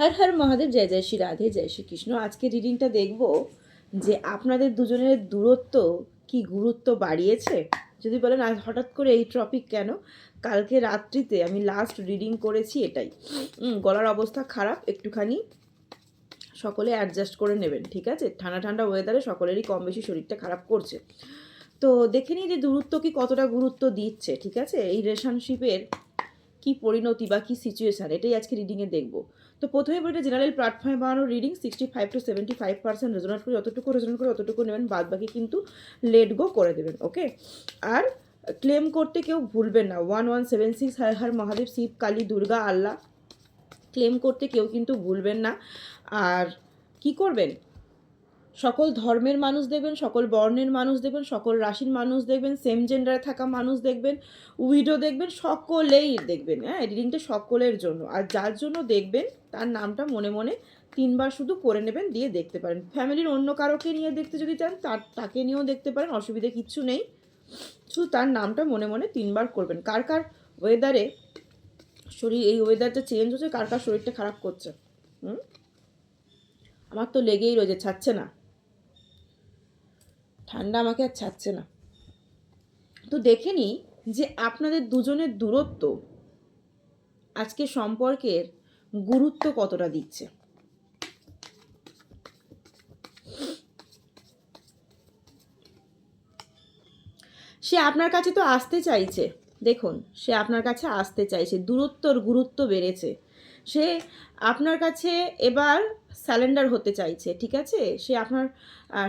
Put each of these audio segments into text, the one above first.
হর হর মহাদেব, জয় জয় শ্রী রাধে, জয় শ্রী কৃষ্ণ। আজকে রিডিংটা দেখব যে আপনাদের দুজনের দূরত্ব কি গুরুত্ব বাড়িয়েছে? যদি বলেন আজ হঠাৎ করে এই টপিক কেন? কালকে রাত্রিতে আমি লাস্ট রিডিং করেছি এটাই। গলার অবস্থা খারাপ, একটুখানি সকলে অ্যাডজাস্ট করে নেবেন, ঠিক আছে? ঠান্ডা ঠান্ডা ওয়েদারে সকলেরই কম বেশি শরীরটা খারাপ করছে। তো দেখে নিই যে দূরত্ব কি কতটা গুরুত্ব দিচ্ছে, ঠিক আছে? এই রিলেশনশিপের কি পরিণতি বা কি সিচুয়েশান এটাই আজকে রিডিংয়ে দেখব। তো প্রথমে বইটা জেনারেল প্ল্যাটফর্মে বানানো reading sixty five to seventy five percent resonate করে যতটুকু রেজোনেট করে ততটুকু নেবেন বাদ বাকি কিন্তু লেট গো করে দেবেন ওকে আর ক্লেম করতে কেউ ভুলবেন না one one seven six Har Har Mahadev, Shiv, Kali, Durga, Allah claim করতে কেউ কিন্তু ভুলবেন না। আর কি করবেন? সকল ধর্মের মানুষ দেখবেন, সকল বর্ণের মানুষ দেখবেন, সকল রাশির মানুষ দেখবেন সেম জেন্ডারে থাকা মানুষ দেখবেন উইডো দেখবেন, সকলেই দেখবেন হ্যাঁ রিডিংটা সকলের জন্য। আর যার জন্য দেখবেন, তার নামটা মনে মনে তিনবার শুধু করে নেবেন, দিয়ে দেখতে পারেন। ফ্যামিলির অন্য কারোকে নিয়ে দেখতে যদি চান, তার, তাকে নিয়েও দেখতে পারেন, অসুবিধে কিচ্ছু নেই। শুধু তার নামটা মনে মনে তিনবার করবেন। কার কার ওয়েদারে শরীর, এই ওয়েদারটা চেঞ্জ হচ্ছে, কার কার শরীরটা খারাপ করছে? হুম? আমার তো লেগেই রয়েছে, ছাড়ছে না। ঠান্ডা আমাকে আর ছাড়ছে না। তো দেখে নিই যে আপনাদের দুজনের দূরত্ব আজকে সম্পর্কের গুরুত্ব কতটা দিচ্ছে। সে আপনার কাছে তো আসতে চাইছে। দেখুন, সে আপনার কাছে আসতে চাইছে। দূরত্বর গুরুত্ব বেড়েছে। সে আপনার কাছে এবার স্যালেন্ডার হতে চাইছে, ঠিক আছে? সে আপনার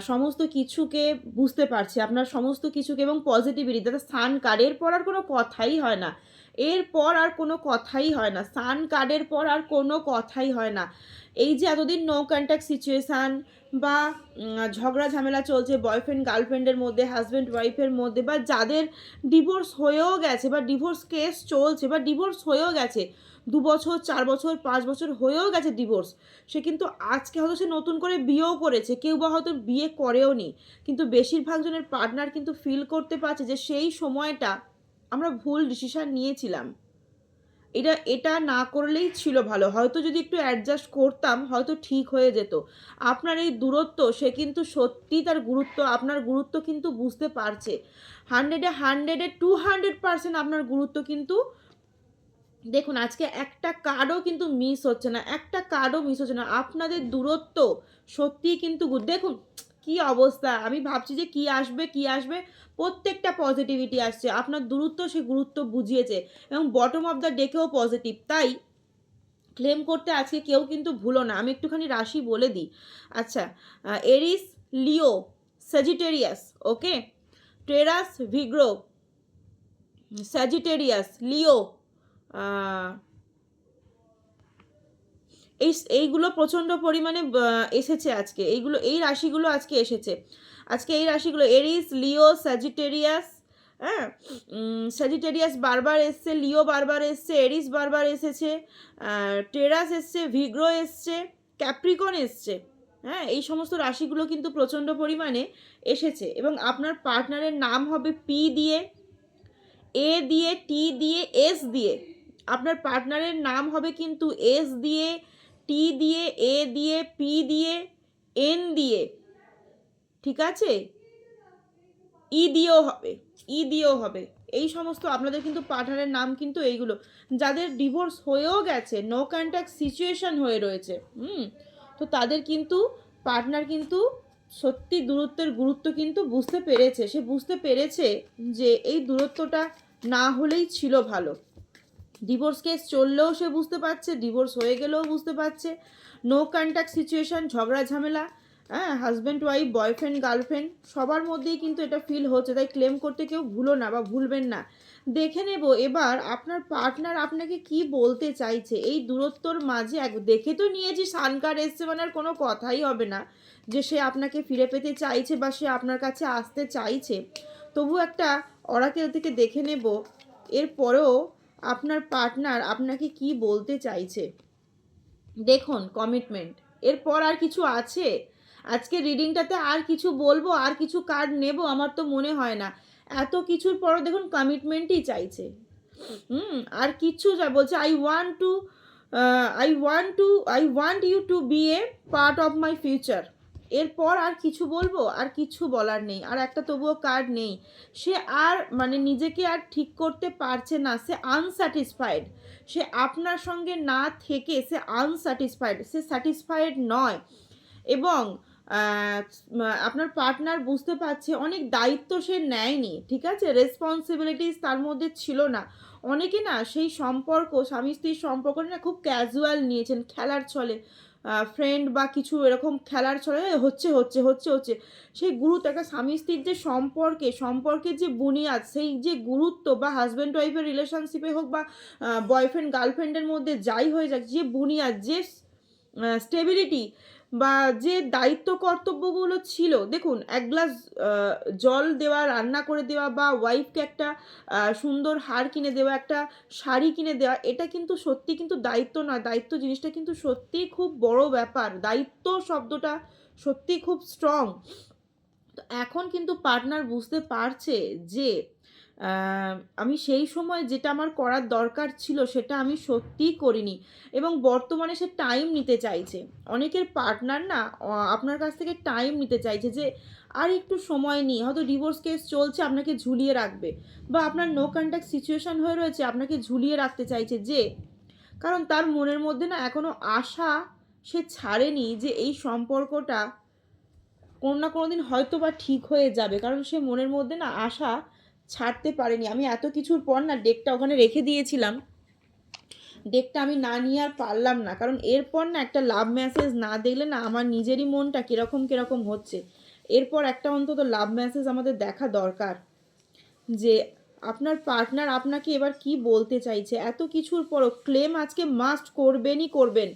সমস্ত কিছুকে বুঝতে পারছে, আপনার সমস্ত কিছুকে এবং পজিটিভিটি তাদের স্থান, কারের পড়ার কোনো কথাই হয় না। এরপর আর কোনো কথাই হয় না। সান কার্ডের পর আর কোনো কথাই হয় না। এই যে এতদিন নো কন্ট্যাক্ট সিচুয়েশান বা ঝগড়া ঝামেলা চলছে বয়ফ্রেন্ড গার্লফ্রেন্ডের মধ্যে হাজব্যান্ড ওয়াইফের মধ্যে বা যাদের ডিভোর্স হয়েও গেছে বা ডিভোর্স কেস চলছে বা ডিভোর্স হয়েও গেছে, দু বছর, চার বছর, পাঁচ বছর হয়েও গেছে ডিভোর্স সে কিন্তু আজকে হয়তো সে নতুন করে বিয়েও করেছে, কেউ বা হয়তো বিয়ে করেও নি কিন্তু বেশিরভাগ জনের পার্টনার কিন্তু ফিল করতে পারছে যে সেই সময়টা আমরা ভুল ডিসিশান নিয়েছিলাম। এটা এটা না করলেই ছিল ভালো। হয়তো যদি একটু অ্যাডজাস্ট করতাম, হয়তো ঠিক হয়ে যেত। আপনার এই দূরত্ব, সে কিন্তু সত্যি তার গুরুত্ব, আপনার গুরুত্ব কিন্তু বুঝতে পারছে। হান্ড্রেডে হান্ড্রেডে টু হান্ড্রেড পার্সেন্ট আপনার গুরুত্ব কিন্তু, দেখুন আজকে একটা কার্ডও কিন্তু মিস হচ্ছে না, একটা কার্ডও মিস হচ্ছে না। আপনাদের দূরত্ব সত্যিই কিন্তু দেখুন কি অবস্থা? আমি ভাবছি যে কি আসবে কি আসবে? প্রত্যেকটা পজিটিভিটি আসছে। আপনার দূরত্ব সে গুরুত্ব বুঝিয়েছে এবং বটম অফ দ্য ডেকেও পজিটিভ তাই ক্লেম করতে আজকে কেউ কিন্তু ভুলো না। আমি একটুখানি রাশি বলে দিই। আচ্ছা এরিস লিও সেজিটেরিয়াস ওকে টেরাস ভিগ্রো স্যাজিটেরিয়াস লিও এই এইগুলো প্রচণ্ড পরিমাণে এসেছে আজকে। এইগুলো, এই রাশিগুলো আজকে এসেছে। আজকে এই রাশিগুলো, এরিস, লিও, স্যাজিটেরিয়াস হ্যাঁ? স্যাজিটেরিয়াস বারবার এসছে, লিও বারবার এসছে, এরিস বারবার এসেছে টেরাস এসছে, ভিগ্রো এসছে, ক্যাপ্রিকন এসছে হ্যাঁ? এই সমস্ত রাশিগুলো কিন্তু প্রচণ্ড পরিমাণে এসেছে। এবং আপনার পার্টনারের নাম হবে পি দিয়ে, এ দিয়ে, টি দিয়ে, এস দিয়ে। আপনার পার্টনারের নাম হবে কিন্তু এস দিয়ে টি দিয়ে, এ দিয়ে, পি দিয়ে, এন দিয়ে, ঠিক আছে? ই দিয়েও হবে, ই দিয়েও হবে। এই সমস্ত আপনাদের কিন্তু পার্টনারের নাম কিন্তু এইগুলো। যাদের ডিভোর্স হয়েও গেছে নো কন্ট্যাক্ট সিচুয়েশন হয়ে রয়েছে, হুম? তো তাদের কিন্তু পার্টনার কিন্তু সত্যি দূরত্বের গুরুত্ব কিন্তু বুঝতে পেরেছে। সে বুঝতে পেরেছে যে এই দূরত্বটা না হলেই ছিল ভালো। ডিভোর্স কেস চললেও সে বুঝতে পারছে ডিভোর্স হয়ে গেলেও বুঝতে পারছে। নো কন্ট্যাক্ট সিচুয়েশন ঝগড়া, ঝামেলা হ্যাঁ হাজব্যান্ড ওয়াইফ বয়ফ্রেন্ড গার্লফ্রেন্ড সবার মধ্যেই কিন্তু এটা ফিল হচ্ছে, তাই ক্লেম করতে কেউ ভুলো না বা ভুলবেন না। দেখে নেব এবার আপনার পার্টনার আপনাকে কি বলতে চাইছে? এই দূরত্বর মাঝে এক, দেখে তো নিয়েছি, সানকার এসছে মানে আর কোনো কথাই হবে না যে সে আপনাকে ফিরে পেতে চাইছে বা সে আপনার কাছে আসতে চাইছে। তবু একটা অরাকেল থেকে দেখে নেব। এরপরেও আপনার পার্টনার আপনাকে কি বলতে চাইছে? দেখুন কমিটমেন্ট এরপর আর কিছু আছে? আজকে রিডিংটাতে আর কিছু বলব, আর কিছু কার্ড নেব আমার তো মনে হয় না। এত কিছুর পরও দেখুন কমিটমেন্টই চাইছে। হুম, আর কিচ্ছু যা বলছে I want to I want to I want you to be a part of my future এরপর আর কিছু বলব? আর কিছু বলার নেই। আর একটা তবুও কার্ড নেই। সে আর মানে নিজেকে আর ঠিক করতে পারছে না। সে আনস্যাটিসফাইড সে আপনার সঙ্গে না থেকে সে আনস্যাটিসফাইড সে স্যাটিসফাইড নয়। এবং আপনার পার্টনার বুঝতে পারছে, অনেক দায়িত্ব সে নেয়নি। ঠিক আছে? রেসপন্সিবিলিটিস তার মধ্যে ছিল না। অনেকে না সেই সম্পর্ক স্বামী স্ত্রীর সম্পর্ক না খুব ক্যাজুয়াল নিয়েছেন, খেলার ছলে। ফ্রেন্ড বা কিছু এরকম খেলার ছলে হচ্ছে হচ্ছে হচ্ছে হচ্ছে। সেই গুরুত্ব একটা স্বামী স্ত্রীর যে সম্পর্কে, সম্পর্কের যে বুনিয়াদ, সেই যে গুরুত্ব বা হাজব্যান্ড ওয়াইফের রিলেশনশিপে হোক বা বয়ফ্রেন্ড গার্লফ্রেন্ডের মধ্যে যাই হয়ে যাক, যে বুনিয়াদ, যে স্টেবিলিটি বা যে দায়িত্ব কর্তব্যগুলো ছিল, দেখুন, এক গ্লাস জল দেওয়া, রান্না করে দেওয়া বা ওয়াইফকে একটা সুন্দর হার কিনে দেওয়া, একটা শাড়ি কিনে দেওয়া, এটা কিন্তু সত্যি কিন্তু দায়িত্ব নয় দায়িত্ব জিনিসটা কিন্তু সত্যিই খুব বড় ব্যাপার। দায়িত্ব শব্দটা সত্যি খুব স্ট্রং তো এখন কিন্তু পার্টনার বুঝতে পারছে যে আমি সেই সময় যেটা আমার করার দরকার ছিল সেটা আমি সত্যিই করিনি এবং বর্তমানে সে টাইম নিতে চাইছে। অনেকের পার্টনার না আপনার কাছ থেকে টাইম নিতে চাইছে যে, আর একটু সময় নিয়ে, হয়তো ডিভোর্স কেস চলছে, আপনাকে ঝুলিয়ে রাখবে। বা আপনার নো কন্ট্যাক্ট সিচুয়েশন হয়ে রয়েছে, আপনাকে ঝুলিয়ে রাখতে চাইছে যে, কারণ তার মনের মধ্যে না এখনও আশা সে ছাড়েনি যে এই সম্পর্কটা কোনো না কোনো দিন হয়তো বা ঠিক হয়ে যাবে। কারণ সে মনের মধ্যে না আশা ছাড়তে পারেনি। আমি এত কিছুর পর না ডেকটা ওখানে রেখে দিয়েছিলাম। ডেকটা আমি না নিয়ে আর পারলাম না। কারণ এরপর না একটা লাভ মেসেজ না দেখলে না আমার নিজেরই মনটা কীরকম কীরকম হচ্ছে। এরপর একটা অন্তত লাভ মেসেজ আমাদের দেখা দরকার। যে আপনার পার্টনার আপনাকে এবার কি বলতে চাইছে? এত কিছুর পরও ক্লেম আজকে মাস্ট করবেনই করবেন।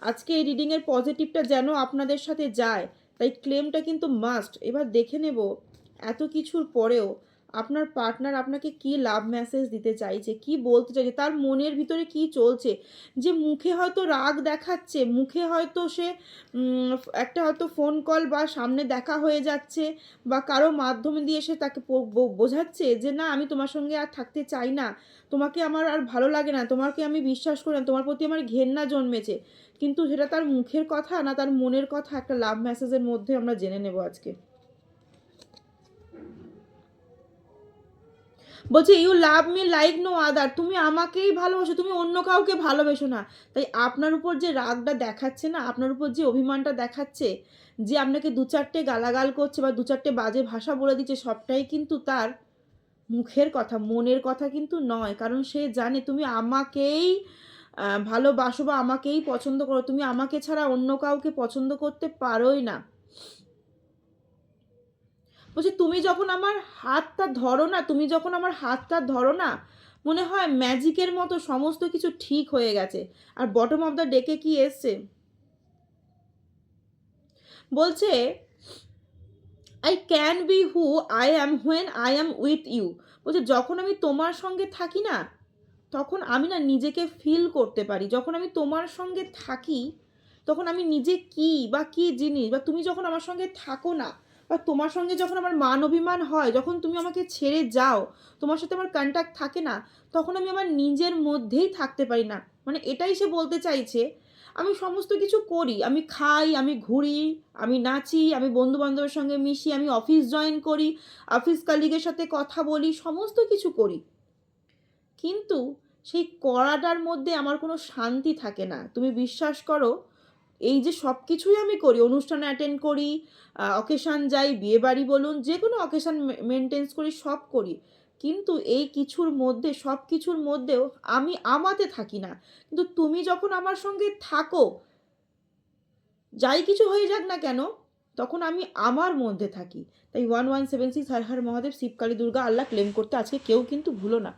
আজকে এই রিডিংয়ের পজিটিভটা যেন আপনাদের সাথে যায়। তাই ক্লেমটা কিন্তু মাস্ট এবার দেখে নেব এত কিছুর পরেও আপনার পার্টনার আপনাকে কি লাভ মেসেজ দিতে চাইছে কি বলতে চাইছে তার মনের ভিতরে কি চলছে, যে মুখে হয়তো রাগ দেখাচ্ছে, মুখে হয়তো সে একটা হয়তো ফোন কল বা সামনে দেখা হয়ে যাচ্ছে, বা কারও মাধ্যমে দিয়ে সে তাকে বোঝাচ্ছে, যে না, আমি তোমার সঙ্গে আর থাকতে চাই না, তোমাকে আমার আর ভালো লাগে না, তোমাকে আমি বিশ্বাস করি না, তোমার প্রতি আমার ঘেন্না জন্মেছে। কিন্তু সেটা তার মুখের কথা না তার মনের কথা একটা লাভ মেসেজের মধ্যে আমরা জেনে নেব আজকে। বলছে you love me like no other তুমি আমাকেই ভালোবাসো, তুমি অন্য কাউকে ভালোবেসো না। তাই আপনার উপর যে রাগটা দেখাচ্ছে না, আপনার উপর যে অভিমানটা দেখাচ্ছে, যে আপনাকে দু চারটে গালাগাল করছে বা দু চারটে বাজে ভাষা বলে দিচ্ছে, সবটাই কিন্তু তার মুখের কথা, মনের কথা কিন্তু নয়। কারণ সে জানে তুমি আমাকেই ভালোবাসো বা আমাকেই পছন্দ করো। তুমি আমাকে ছাড়া অন্য কাউকে পছন্দ করতে পারোই না। বলছি, তুমি যখন আমার হাতটা ধরো না, তুমি যখন আমার হাতটা ধরো না, মনে হয় ম্যাজিকের মতো সমস্ত কিছু ঠিক হয়ে গেছে। আর বটম অফ দ্য ডেকে কি এসছে? বলছে I can be who I am when I am with you বলছে, যখন আমি তোমার সঙ্গে থাকি না, তখন আমি না নিজেকে ফিল করতে পারি। যখন আমি তোমার সঙ্গে থাকি, তখন আমি নিজে কি বা কি জিনিস বা তুমি যখন আমার সঙ্গে থাকো না বা তোমার সঙ্গে যখন আমার মান অভিমান হয়, যখন তুমি আমাকে ছেড়ে যাও, তোমার সাথে আমার কন্ট্যাক্ট থাকে না, তখন আমি আমার নিজের মধ্যেই থাকতে পারি না। মানে এটাই সে বলতে চাইছে। আমি সমস্ত কিছু করি। আমি খাই, আমি ঘুরি, আমি নাচি, আমি বন্ধু বান্ধবের সঙ্গে মিশি, আমি অফিস জয়েন করি অফিস কালিগের সাথে কথা বলি, সমস্ত কিছু করি। কিন্তু সেই করাটার মধ্যে আমার কোনো শান্তি থাকে না। তুমি বিশ্বাস করো এই যে সব কিছুই আমি করি, অনুষ্ঠান অ্যাটেন্ড করি অকেশান যাই বিয়ে বাড়ি বলুন যে কোনো অকেশান মেনটেন্স করি, সব করি। কিন্তু এই কিছুর মধ্যে সব কিছুর মধ্যেও আমি আমাতে থাকি না। কিন্তু তুমি যখন আমার সঙ্গে থাকো, যাই কিছু হয়ে যাক না কেন, তখন আমি আমার মধ্যে থাকি। তাই one one seven six Har Har Mahadev, Shiv Kali Durga, Allah claim করতে আজকে কেউ কিন্তু ভুলো না।